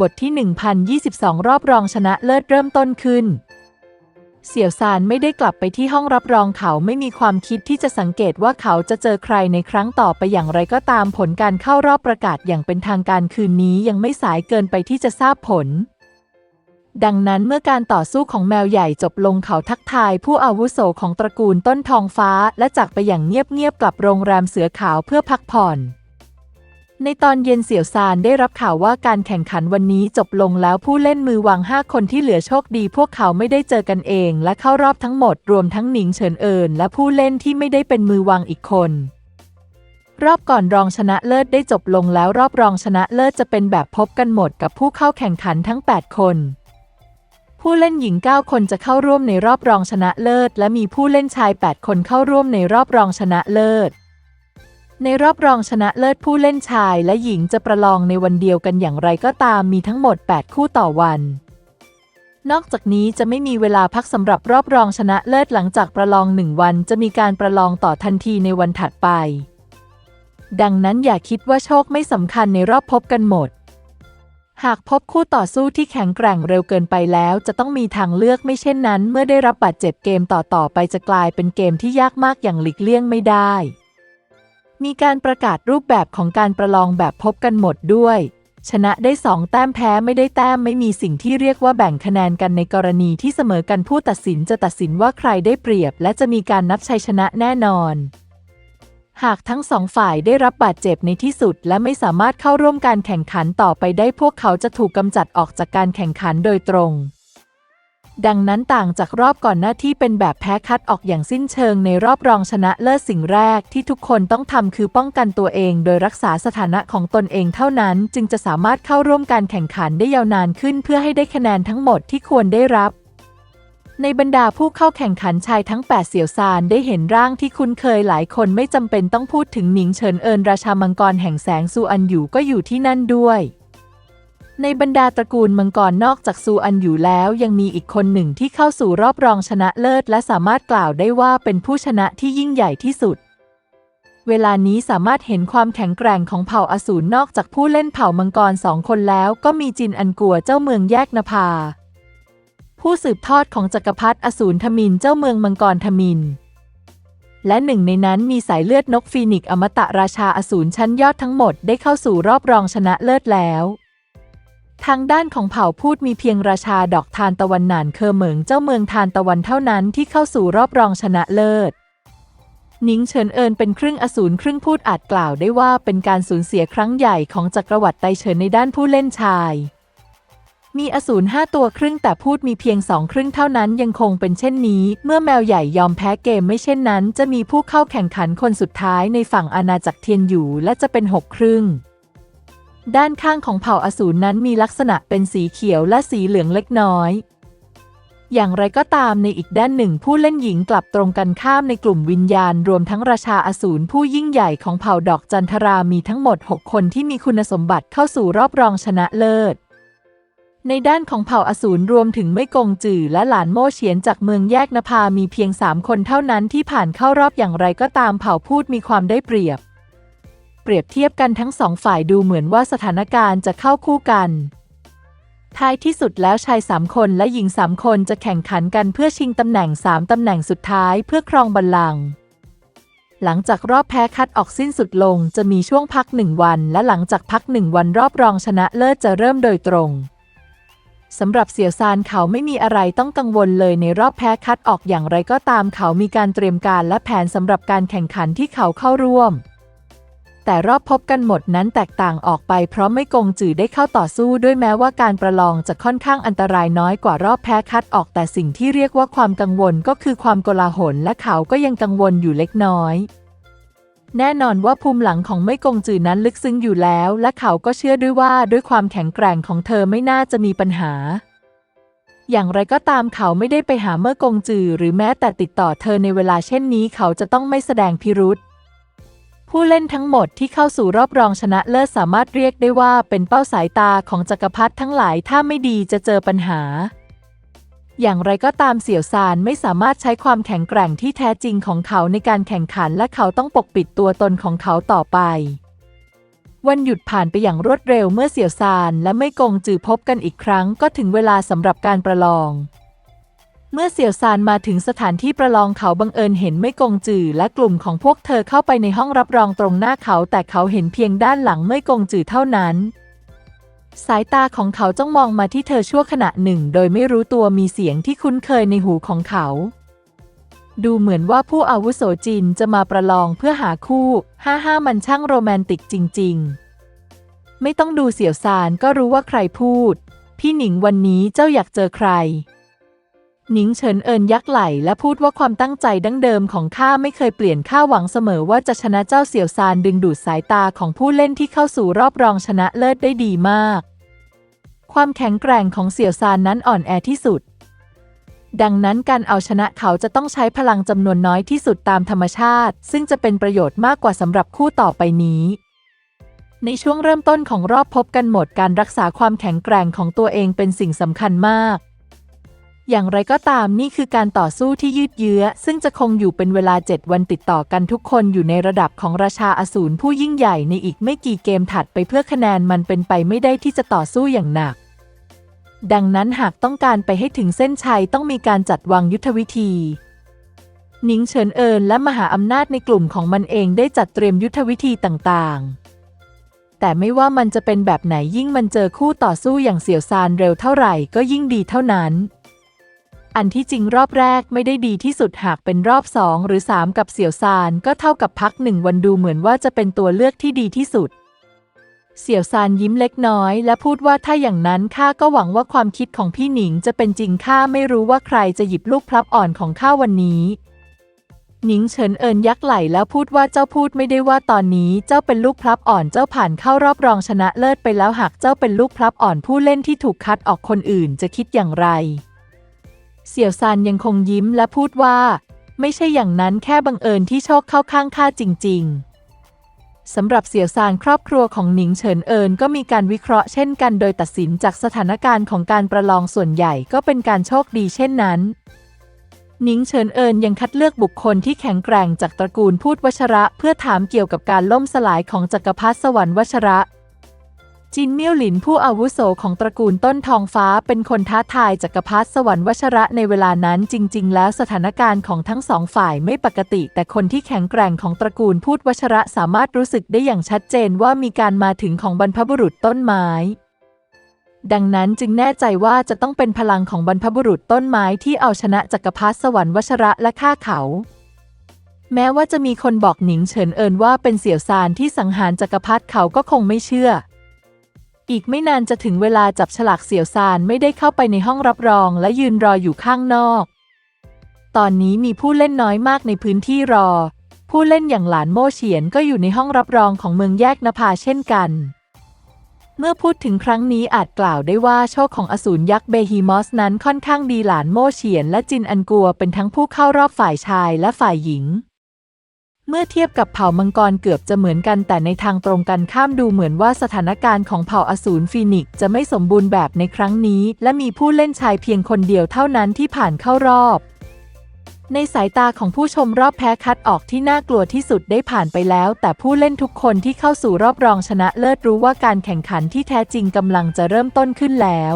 บทที่ 1022 รอบรองชนะเลิศเริ่มต้นขึ้น เสี่ยวซานไม่ได้กลับไปที่ห้องรับรองเขาไม่มีความคิดที่จะสังเกตว่าเขาจะเจอใครในครั้งต่อไปอย่างไรก็ตามผลการเข้ารอบประกาศอย่างเป็นทางการคืนนี้ยังไม่สายเกินไปที่จะทราบผล ดังนั้นเมื่อการต่อสู้ของแมวใหญ่จบลงเขาทักทายผู้อาวุโสของตระกูลต้นทองฟ้า และจากไปอย่างเงียบๆกลับโรงแรมเสือขาวเพื่อพักผ่อน ในตอนเย็นเสี่ยวซานได้รับข่าวว่าการแข่งขันวันนี้จบลงแล้วผู้เล่นมือวางห้าคนที่เหลือโชคดี พวกเขาไม่ได้เจอกันเอง และเข้ารอบทั้งหมดรวมทั้งหนิงเฉินเอินและผู้เล่นที่ไม่ได้เป็นมือวางอีกคน รอบก่อนรองชนะเลิศได้จบลงแล้วรอบรองชนะเลิศจะเป็นแบบพบกันหมดกับผู้เข้าแข่งขันทั้ง 8 คน ผู้เล่นหญิง 9 คนจะเข้าร่วมในรอบรองชนะเลิศ และมีผู้เล่นชาย 8 คนเข้าร่วมในรอบรองชนะเลิศ ในรอบรองชนะเลิศผู้เล่นชายและหญิงจะประลองในวันเดียวกันอย่างไรก็ตามมีทั้งหมด 8 คู่ต่อวัน นอกจากนี้จะไม่มีเวลาพักสำหรับรอบรองชนะเลิศหลังจากประลองหนึ่งวันจะมีการประลองต่อทันทีในวันถัดไป ดังนั้นอย่าคิดว่าโชคไม่สำคัญในรอบพบกันหมด หากพบคู่ต่อสู้ที่แข็งแกร่งเร็วเกินไปแล้ว จะต้องมีทางเลือกไม่เช่นนั้น เมื่อได้รับบาดเจ็บเกมต่อๆไปจะกลายเป็นเกมที่ยากมากอย่างหลีกเลี่ยงไม่ได้ มีการประกาศรูปแบบของการประลองแบบพบกันหมดด้วย ชนะได้สองแต้มแพ้ไม่ได้แต้มไม่มีสิ่งที่เรียกว่าแบ่งคะแนนกันในกรณีที่เสมอกันผู้ตัดสินจะตัดสินว่าใครได้เปรียบ และจะมีการนับชัยชนะแน่นอน หากทั้งสองฝ่ายได้รับบาดเจ็บในที่สุด และไม่สามารถเข้าร่วมการแข่งขันต่อไปได้พวกเขาจะถูกกำจัดออกจากการแข่งขันโดยตรง ดังนั้นต่างจากรอบก่อนหน้าที่เป็นแบบแพ้คัดออกอย่างสิ้นเชิงในรอบรองชนะเลิศสิ่งแรกที่ทุกคนต้องทำคือป้องกันตัวเอง โดยรักษาสถานะของตนเองเท่านั้น จึงจะสามารถเข้าร่วมการแข่งขันได้ยาวนานขึ้น เพื่อให้ได้คะแนนทั้งหมดที่ควรได้รับในบรรดาผู้เข้าแข่งขันชายทั้ง 8 เสี่ยวซานได้เห็นร่างที่คุ้นเคยหลายคนไม่จำเป็นต้องพูดถึงหนิงเฉินเอินราชามังกรแห่งแสงซูอันอยู่ก็อยู่ที่นั่นด้วย ในบรรดาตระกูลมังกรนอกจากซูอันอยู่แล้วยังมีอีกคนหนึ่งที่เข้าสู่รอบรองชนะเลิศ และสามารถกล่าวได้ว่าเป็นผู้ชนะที่ยิ่งใหญ่ที่สุด เวลานี้สามารถเห็นความแข็งแกร่งของเผ่าอสูรนอกจากผู้เล่นเผ่ามังกรสองคนแล้ว ก็มีจินอันกัวเจ้าเมืองแยกนภา ผู้สืบทอดของจักรพรรดิอสูรทมินเจ้าเมืองมังกรทมินและหนึ่งในนั้นมีสายเลือดนกฟีนิกซ์อมตะราชาอสูรชั้นยอดทั้งหมดได้เข้าสู่รอบรองชนะเลิศแล้ว ทางด้านของเผ่าพูดมีเพียงราชาดอกทานตะวันหนานเคอเหมิงเจ้าเมืองทานตะวันเท่านั้นที่เข้าสู่รอบรองชนะเลิศนิงเฉินเอินเป็นครึ่งอสูรครึ่งพูดอาจกล่าวได้ว่าเป็นการสูญเสียครั้งใหญ่ของจักรวรรดิไตเฉินในด้านผู้เล่นชาย มีอสูรห้าตัวครึ่งแต่พูดมีเพียงสองครึ่งเท่านั้นยังคงเป็นเช่นนี้ เมื่อแมวใหญ่ยอมแพ้เกมไม่เช่นนั้น จะมีผู้เข้าแข่งขันคนสุดท้ายในฝั่งอาณาจักรเทียนอยู่และจะเป็นหกครึ่ง ด้านข้างของเผ่าอสูรนั้นมีลักษณะเป็นสีเขียวและสีเหลืองเล็กน้อย อย่างไรก็ตามในอีกด้านหนึ่งผู้เล่นหญิงกลับตรงกันข้ามในกลุ่มวิญญาณ รวมทั้งราชาอสูรผู้ยิ่งใหญ่ของเผ่าดอกจันทรามีทั้งหมด 6 คนที่มีคุณสมบัติเข้าสู่รอบรองชนะเลิศ ในด้านของเผ่าอสูรรวมถึงไม่กงจื่อและหลานโม่เฉียนจากเมืองแยกนภามีเพียงสามคนเท่านั้นที่ผ่านเข้ารอบอย่างไรก็ตามเผ่าพูดมีความได้เปรียบ ปรียบเทียบกันทั้งสองฝ่ายดูเหมือนว่าสถานการณ์จะเข้าคู่กัน ท้ายที่สุดแล้วชายสามคนและหญิงสามคนจะแข่งขันกันเพื่อชิงตำแหน่งสามตำแหน่งสุดท้ายเพื่อครองบัลลังก์หลังจากรอบแพ้คัดออกสิ้นสุดลงจะมีช่วงพักหนึ่งวัน และหลังจากพักหนึ่งวันรอบรองชนะเลิศจะเริ่มโดยตรงสำหรับเสี่ยวซานเขาไม่มีอะไรต้องกังวลเลยในรอบแพ้คัดออกอย่างไรก็ตามเขามีการเตรียมการและแผนสำหรับการแข่งขันที่เขาเข้าร่วม แต่รอบพบกันหมดนั้นแตกต่างออกไปเพราะไม่กงจือได้เข้าต่อสู้ด้วยแม้ว่าการประลองจะค่อนข้างอันตรายน้อยกว่ารอบแพ้คัดออกแต่สิ่งที่เรียกว่าความกังวลก็คือความโกลาหลและเขาก็ยังกังวลอยู่เล็กน้อยแน่นอนว่าภูมิหลังของไม่กงจือนั้นลึกซึ้งอยู่แล้ว และเขาก็เชื่อด้วยว่าด้วยความแข็งแกร่งของเธอไม่น่าจะมีปัญหา อย่างไรก็ตามเขาไม่ได้ไปหาเมื่อกงจือหรือแม้แต่ติดต่อเธอในเวลาเช่นนี้เขาจะต้องไม่แสดงพิรุษ ผู้เล่นทั้งหมดที่เข้าสู่รอบรองชนะเลิศสามารถเรียกได้ว่าเป็นเป้าสายตาของจักรพรรดิทั้งหลายถ้าไม่ดีจะเจอปัญหา อย่างไรก็ตามเสี่ยวซานไม่สามารถใช้ความแข็งแกร่งที่แท้จริงของเขาในการแข่งขันและเขาต้องปกปิดตัวตนของเขาต่อไป วันหยุดผ่านไปอย่างรวดเร็วเมื่อเสี่ยวซานและไม่กงจือพบกันอีกครั้งก็ถึงเวลาสำหรับการประลอง เมื่อเสี่ยวซานมาถึงสถานที่ประลองเขาบังเอิญเห็นไม่กงจือและกลุ่มของพวกเธอเข้าไปในห้องรับรองตรงหน้าเขาแต่เขาเห็นเพียงด้านหลังไม่กงจือเท่านั้น สายตาของเขาจ้องมองมาที่เธอชั่วขณะหนึ่ง โดยไม่รู้ตัวมีเสียงที่คุ้นเคยในหูของเขา ดูเหมือนว่าผู้อาวุโสจินจะมาประลองเพื่อหาคู่ห้าห้ามันช่างโรแมนติกจริง ๆ ไม่ต้องดูเสี่ยวซานก็รู้ว่าใครพูด พี่หนิงวันนี้เจ้าอยากเจอใคร หนิงเฉินเอินยักไหล่และพูดว่าความตั้งใจดั้งเดิมของข้าไม่เคยเปลี่ยนข้าหวังเสมอว่าจะชนะเจ้าเสี่ยวซานดึงดูดสายตาของผู้เล่นที่เข้าสู่รอบรองชนะเลิศได้ดีมาก ความแข็งแกร่งของเสี่ยวซานนั้นอ่อนแอที่สุด ดังนั้นการเอาชนะเขาจะต้องใช้พลังจำนวนน้อยที่สุดตามธรรมชาติ ซึ่งจะเป็นประโยชน์มากกว่าสำหรับคู่ต่อไปนี้ในช่วงเริ่มต้นของรอบพบกันหมดการรักษาความแข็งแกร่งของตัวเองเป็นสิ่งสำคัญมาก อย่างไรก็ตามนี่คือการต่อสู้ที่ยืดเยื้อ ซึ่งจะคงอยู่เป็นเวลา 7 วันติดต่อกันทุกคนอยู่ในระดับของราชาอสูรผู้ยิ่งใหญ่ในอีกไม่กี่เกมถัดไปเพื่อคะแนนมันเป็นไปไม่ได้ที่จะต่อสู้อย่างหนัก ดังนั้นหากต้องการไปให้ถึงเส้นชัยต้องมีการจัดวางยุทธวิธีหนิงเฉินเอินและมหาอำนาจในกลุ่มของมันเองได้จัดเตรียมยุทธวิธีต่างๆ แต่ไม่ว่ามันจะเป็นแบบไหนยิ่งมันเจอคู่ต่อสู้อย่างเสี่ยวซานเร็วเท่าไหร่ก็ยิ่งดีเท่านั้น อันที่จริงรอบแรกไม่ได้ดีที่สุดหากเป็นรอบสองหรือสามกับเสี่ยวซาน ก็เท่ากับพักหนึ่งวันดูเหมือนว่าจะเป็นตัวเลือกที่ดีที่สุด เสี่ยวซานยิ้มเล็กน้อย และพูดว่าถ้าอย่างนั้นข้าก็หวังว่าความคิดของพี่หนิงจะเป็นจริงข้าไม่รู้ว่าใครจะหยิบลูกพลับอ่อนของข้าวันนี้หนิงเฉินเอินยักไหล่แล้วพูดว่าเจ้าพูดไม่ได้ว่าตอนนี้เจ้าเป็นลูกพลับอ่อนเจ้าผ่านเข้ารอบรองชนะเลิศไปแล้วหากเจ้าเป็นลูกพลับอ่อนผู้เล่นที่ถูกคัดออกคนอื่นจะคิดอย่างไร เสี่ยวซานยังคงยิ้มและพูดว่า ไม่ใช่อย่างนั้นแค่บังเอิญที่โชคเข้าข้างข้าจริง ๆสำหรับเสี่ยวซานครอบครัวของหนิงเฉินเอินก็มีการวิเคราะห์เช่นกันโดยตัดสินจากสถานการณ์ของการประลองส่วนใหญ่ก็เป็นการโชคดีเช่นนั้นหนิงเฉินเอินยังคัดเลือกบุคคลที่แข็งแกร่งจากตระกูลพูดวชระ เพื่อถามเกี่ยวกับการล่มสลายของจักรพรรดิสวรรค์วชระ จินเมี่ยวหลินผู้อาวุโสของตระกูลต้นทองฟ้าเป็นคนท้าทายจักรพรรดิสวรรค์วชระในเวลานั้นจริง ๆ แล้วสถานการณ์ของทั้งสองฝ่ายไม่ปกติ แต่คนที่แข็งแกร่งของตระกูลพูดวชระสามารถรู้สึกได้อย่างชัดเจนว่ามีการมาถึงของบรรพบุรุษต้นไม้ ดังนั้นจึงแน่ใจว่าจะต้องเป็นพลังของบรรพบุรุษต้นไม้ที่เอาชนะจักรพรรดิสวรรค์วชระและฆ่าเขาแม้ว่าจะมีคนบอกหนิงเฉินเอินว่าเป็นเสี่ยวซานที่สังหารจักรพรรดิเขาก็คงไม่เชื่อ อีกไม่นานจะถึงเวลาจับฉลากเสี่ยวซานไม่ได้เข้าไปในห้องรับรองและยืนรออยู่ข้างนอก ตอนนี้มีผู้เล่นน้อยมากในพื้นที่รอ ผู้เล่นอย่างหลานโม่เฉียนก็อยู่ในห้องรับรองของเมืองแยกนภาเช่นกัน เมื่อพูดถึงครั้งนี้อาจกล่าวได้ว่าโชคของอสูรยักษ์เบฮีมอสนั้นค่อนข้างดีหลานโม่เฉียนและจินอันกัวเป็นทั้งผู้เข้ารอบฝ่ายชายและฝ่ายหญิง เมื่อเทียบกับเผ่ามังกรเกือบจะเหมือนกันแต่ในทางตรงกันข้ามดูเหมือนว่าสถานการณ์ของเผ่าอสูรฟีนิกจะไม่สมบูรณ์แบบในครั้งนี้ และมีผู้เล่นชายเพียงคนเดียวเท่านั้นที่ผ่านเข้ารอบ ในสายตาของผู้ชมรอบแพ้คัดออกที่น่ากลัวที่สุดได้ผ่านไปแล้ว แต่ผู้เล่นทุกคนที่เข้าสู่รอบรองชนะเลิศรู้ว่าการแข่งขันที่แท้จริงกำลังจะเริ่มต้นขึ้นแล้ว